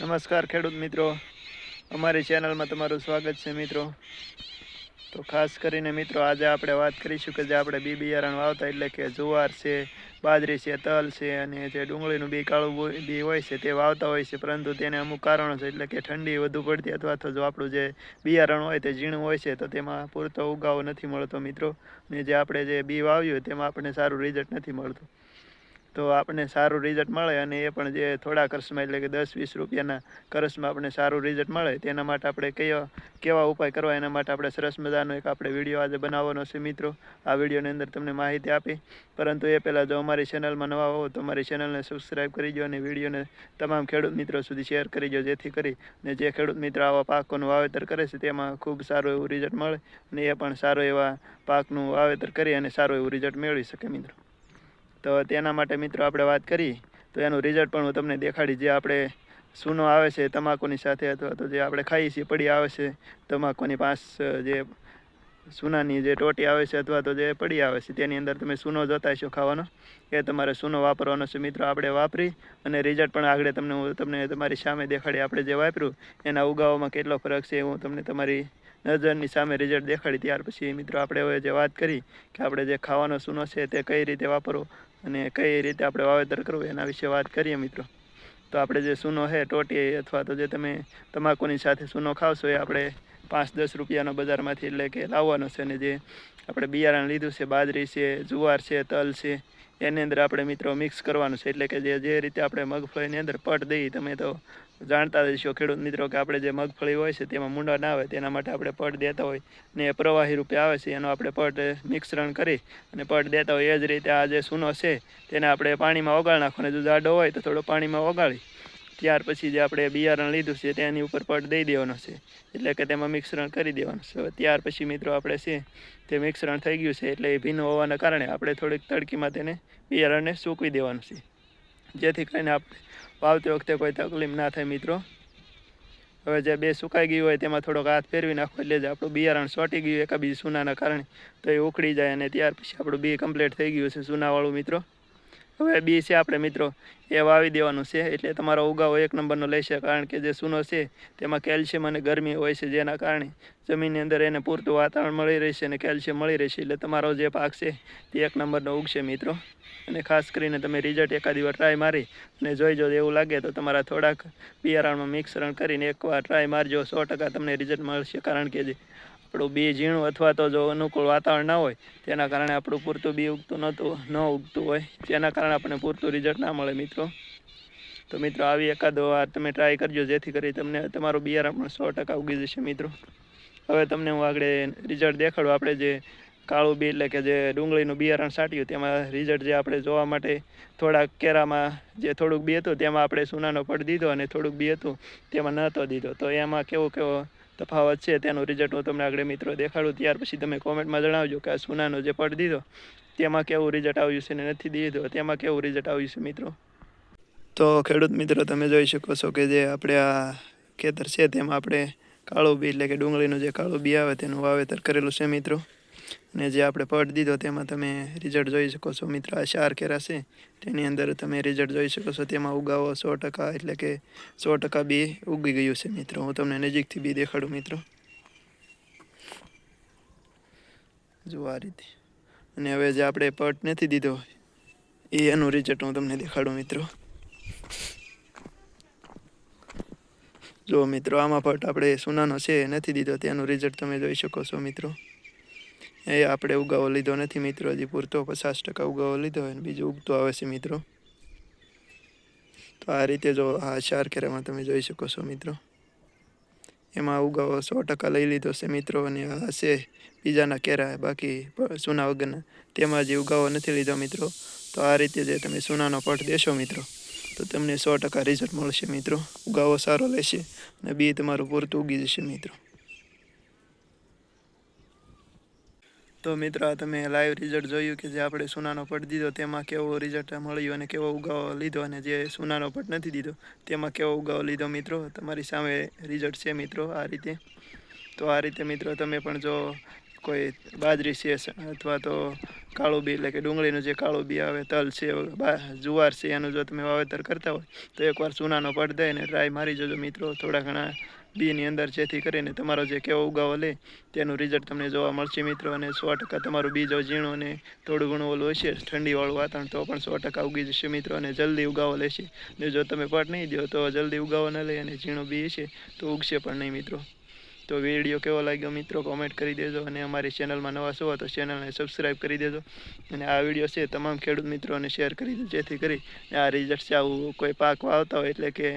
નમસ્કાર ખેડૂત મિત્રો. અમારી ચેનલમાં તમારું સ્વાગત છે મિત્રો. તો ખાસ કરીને મિત્રો, આજે આપણે વાત કરીશું કે જે આપણે બી બિયારણ વાવતા એટલે કે જુવાર છે, બાજરી છે, તલ છે અને જે ડુંગળીનું બી કાળું બો- હોય છે તે વાવતા હોય છે. પરંતુ તેને અમુક કારણો છે એટલે કે ઠંડી વધુ પડતી અથવા તો જો આપણું જે બિયારણ હોય તે ઝીણું હોય છે તો તેમાં પૂરતો ઉગાવો નથી મળતો મિત્રો. અને જે આપણે જે બી વાવ્યું તેમાં આપણને સારું રિઝલ્ટ નથી મળતું. તો આપણને સારું રિઝલ્ટ મળે અને એ પણ જે થોડા ખર્ચમાં એટલે કે દસ, વીસ રૂપિયાના ખર્ચમાં આપણને સારું રિઝલ્ટ મળે, તેના માટે આપણે કયા, કેવા ઉપાય કરવા એના માટે આપણે સરસ મજાનો એક આપણે વીડિયો આજે બનાવવાનો છે મિત્રો. આ વિડીયોની અંદર તમને માહિતી આપી. પરંતુ એ પહેલાં જો અમારી ચેનલમાં નવા હો તો અમારી ચેનલને સબસ્ક્રાઈબ કરી દો અને વિડીયોને તમામ ખેડૂત મિત્રો સુધી શેર કરી દો. જેથી કરી ને જે ખેડૂત મિત્રો આવા પાકોનું વાવેતર કરે છે તેમાં ખૂબ સારું એવું રિઝલ્ટ મળે અને એ પણ સારું એવા પાકનું વાવેતર કરી અને સારું એવું રિઝલ્ટ મેળવી શકે મિત્રો. તો તેના માટે મિત્રો આપણે વાત કરી. તો એનું રિઝલ્ટ પણ હું તમને દેખાડી. જે આપણે સૂનો આવે છે તમાકુની સાથે અથવા તો જે આપણે ખાઈએ છીએ પડી આવે છે. તમાકુની પાસ જે સૂનાની જે ટોટી આવે છે અથવા તો જે પડી આવે છે તેની અંદર તમે સૂનો જોતા છો ખાવાનો. એ તમારે સૂનો વાપરવાનો છે. મિત્રો, આપણે વાપરી અને રિઝલ્ટ પણ આગળ તમને હું તમને તમારી સામે દેખાડી. આપણે જે વાપર્યું એના ઉગાવામાં કેટલો ફરક છે હું તમને તમારી નજરની સામે રિઝલ્ટ દેખાડી. ત્યાર પછી મિત્રો, આપણે હવે જે વાત કરી કે આપણે જે ખાવાનો સૂનો છે તે કઈ રીતે વાપરવો. અને કઈ રીતે આપણે વાવેતર કરવું એના વિશે વાત કરીએ મિત્રો. તો આપણે જે સૂનો છે ટોટી અથવા તો જે તમે તમાકુની સાથે સૂનો ખાવશો એ આપણે પાંચ દસ રૂપિયાનો બજારમાંથી એટલે કે લાવવાનો છે અને જે આપણે બિયારણ લીધું છે, બાજરી છે, જુવાર છે, તલ છે, એની અંદર આપણે મિત્રો મિક્સ કરવાનું છે. એટલે કે જે જે રીતે આપણે મગફળીની અંદર પટ દઈએ તમે તો જાણતા જ હશો. ખેડૂત મિત્રો કે આપણે જે મગફળી હોય છે તેમાં મૂંડા ના આવે તેના માટે આપણે પટ દેતા હોય ને એ પ્રવાહી રૂપે આવે છે, એનો આપણે પટ મિશ્રણ કરી અને પટ દેતા હોય. એ જ રીતે આ જે સૂનો છે, તેને આપણે પાણીમાં ઓગાળી નાખવાનો. જો જાડો હોય તો થોડો પાણીમાં ઓગાળી ત્યાર પછી જે આપણે બિયારણ લીધું છે, તેની ઉપર પટ દઈ દેવાનો છે. એટલે કે તેમાં મિશ્રણ કરી દેવાનું છે. ત્યાર પછી મિત્રો આપણે છે તે મિશ્રણ થઈ ગયું છે, એટલે એ ભીનું હોવાના કારણે આપણે થોડીક તડકીમાં તેને બિયારણને સૂકવી દેવાનું છે. જેથી કરીને આપણે વાવતી વખતે કોઈ તકલીફ ના થાય મિત્રો. હવે જે બે સુકાઈ ગયું હોય તેમાં થોડોક હાથ ફેરવી નાખો, એટલે જ આપણું બિયારણ સોટી ગયું એકાબીજી સૂનાના કારણે તો એ ઉખડી જાય અને ત્યાર પછી આપણું બી કમ્પ્લીટ થઈ ગયું છે સૂનાવાળું મિત્રો. હવે બી છે આપણે મિત્રો. એ વાવી દેવાનું છે. એટલે તમારો ઉગાવો એક નંબરનો લેશે કારણ કે જે સૂનો છે, તેમાં કેલ્શિયમ અને ગરમી હોય છે જેના કારણે જમીનની અંદર એને પૂરતું વાતાવરણ મળી રહેશે અને કેલ્શિયમ મળી રહેશે. એટલે તમારો જે પાક છે, તે એક નંબરનો ઉગશે મિત્રો. અને ખાસ કરીને તમે રિઝલ્ટ એકાદી વાર ટ્રાય મારી અને જોઈ જો એવું લાગે તો તમારા થોડાક બિયારણમાં મિશ્રણ કરીને એકવાર ટ્રાય મારજો. સો ટકા તમને રિઝલ્ટ મળશે. કારણ કે જે આપણું બી ઝીણું અથવા તો જો અનુકૂળ વાતાવરણ ના હોય, તેના કારણે આપણું પૂરતું બી ઉગતું નહોતું, ન ઉગતું હોય. તેના કારણે આપણને પૂરતું રિઝલ્ટ ના મળે મિત્રો. તો મિત્રો આવી એકાદો વાર તમે ટ્રાય કરજો, જેથી કરી તમને તમારું બિયારણ પણ સો ટકા ઉગી જશે મિત્રો. હવે તમને હું આગળ રિઝલ્ટ દેખાડું. આપણે જે કાળું બી એટલે કે જે ડુંગળીનું બિયારણ સાટ્યું, તેમાં રિઝલ્ટ જે આપણે જોવા માટે થોડાક કેરામાં જે થોડુંક બી હતું, તેમાં આપણે સુનાનો પડ દીધો અને થોડુંક બી હતું, તેમાં નહોતો દીધો. તો એમાં કેવો કેવો તફાવત છે, તેનું રિઝલ્ટ હું તમને આગળ મિત્રો દેખાડું. ત્યાર પછી તમે કોમેન્ટમાં જણાવજો કે આ સોનાનો જે પડ દીધો, તેમાં કેવું રિઝલ્ટ આવ્યું છે ને નથી દીધો, તેમાં કેવું રિઝલ્ટ આવ્યું છે મિત્રો? તો ખેડૂત મિત્રો, તમે જોઈ શકો છો કે જે આપણે આ ખેતર છે, તેમાં આપણે કાળું બી એટલે કે ડુંગળીનું જે કાળું બી આવે તેનું વાવેતર કરેલું છે મિત્રો. અને જે આપણે પડ દીધો તેમાં તમે રિઝલ્ટ જોઈ શકો છો. મિત્રો આ ચાર કેરા છે. તેની અંદર તમે રિઝલ્ટ જોઈ શકો છો. તેમાં ઉગાવો સો ટકા એટલે કે સો ટકા બી ઉગી ગયું છે મિત્રો. હું તમને નજીકથી બી દેખાડું મિત્રો. જો આ રીતે. અને હવે જે આપણે પટ નથી દીધો, એ એનું રિઝલ્ટ હું તમને દેખાડું મિત્રો. જો મિત્રો, આમાં પટ આપણે સોનાનો છે, નથી દીધો, તેનું રિઝલ્ટ તમે જોઈ શકો છો મિત્રો. એ આપણે ઉગાવો લીધો નથી મિત્રો, હજી પૂરતો પચાસ ટકા ઉગાવો લીધો હોય બીજું ઉગતો આવે છે મિત્રો. તો આ રીતે જો આ ચાર કેરામાં તમે જોઈ શકો છો મિત્રો. એમાં ઉગાવો સો ટકા લઈ લીધો છે મિત્રો અને આ છે બીજાના કેરા, બાકી સોના વગરના. તેમાં જે ઉગાવો નથી લીધો મિત્રો, તો આ રીતે જે તમે સોનાનો પટ દેશો મિત્રો, તો તમને સો ટકા રિઝલ્ટ મળશે મિત્રો. ઉગાવો સારો લેશે અને બી તમારું પૂરતું ઉગી જશે મિત્રો. તો મિત્રો, તમે લાઈવ રિઝલ્ટ જોયું કે જે આપણે સોનાનો પટ દીધો, તેમાં કેવો રિઝલ્ટ મળ્યું અને કેવો ઉગાવો લીધો અને જે સોનાનો પટ નથી દીધો, તેમાં કેવો ઉગાવો લીધો મિત્રો? તમારી સામે રિઝલ્ટ છે મિત્રો, આ રીતે. તો આ રીતે મિત્રો, તમે પણ જો કોઈ બાજરી છે અથવા તો કાળું બી એટલે કે ડુંગળીનું જે કાળું બી આવે, તલ છે જુવાર છે, એનું જો તમે વાવેતર કરતા હોય, તો એકવાર ચૂનાનો પડ દઈને ટ્રાય મારી જજો મિત્રો, થોડા ઘણા બીની અંદર જેથી કરીને તમારો જે કેવો ઉગાવો લે, તેનું રિઝલ્ટ તમને જોવા મળશે મિત્રો. અને સો ટકા તમારું બીજ ઝીણું અને થોડું ઘણું ઓલું હશે, ઠંડીવાળું વાતાવરણ, તો પણ સો ટકા ઉગી જશે મિત્રો. અને જલ્દી ઉગાવો લેશે. ને જો તમે પટ નહીં દો તો જલ્દી ઉગાવો ન લે અને ઝીણું બી હશે, તો ઉગશે પણ નહીં મિત્રો. તો વીડિયો કેવો લાગ્યો મિત્રો કોમેન્ટ કરી દેજો અને અમારી ચેનલમાં નવા છો તો ચેનલને સબસ્ક્રાઈબ કરી દેજો. અને આ વીડિયો છે તમામ ખેડૂત મિત્રોને શેર કરી દેજો, જેથી કરી આ રિઝલ્ટ છે આવું કોઈ પાક વાવતા હોય એટલે કે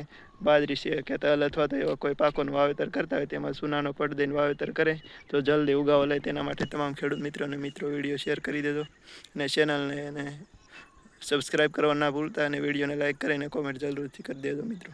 બાજરી છે કે તલ અથવા તો એવા કોઈ પાકોનું વાવેતર કરતા હોય તેમાં સુનાનો પડ દઈને વાવેતર કરે, તો જલ્દી ઉગાવો લે તેના માટે તમામ ખેડૂત મિત્રોને મિત્રો વીડિયો શેર કરી દેજો. અને ચેનલને એને સબસ્ક્રાઈબ કરવા ના ભૂલતા અને વિડીયોને લાઇક કરીને કોમેન્ટ જરૂરથી કરી દેજો મિત્રો.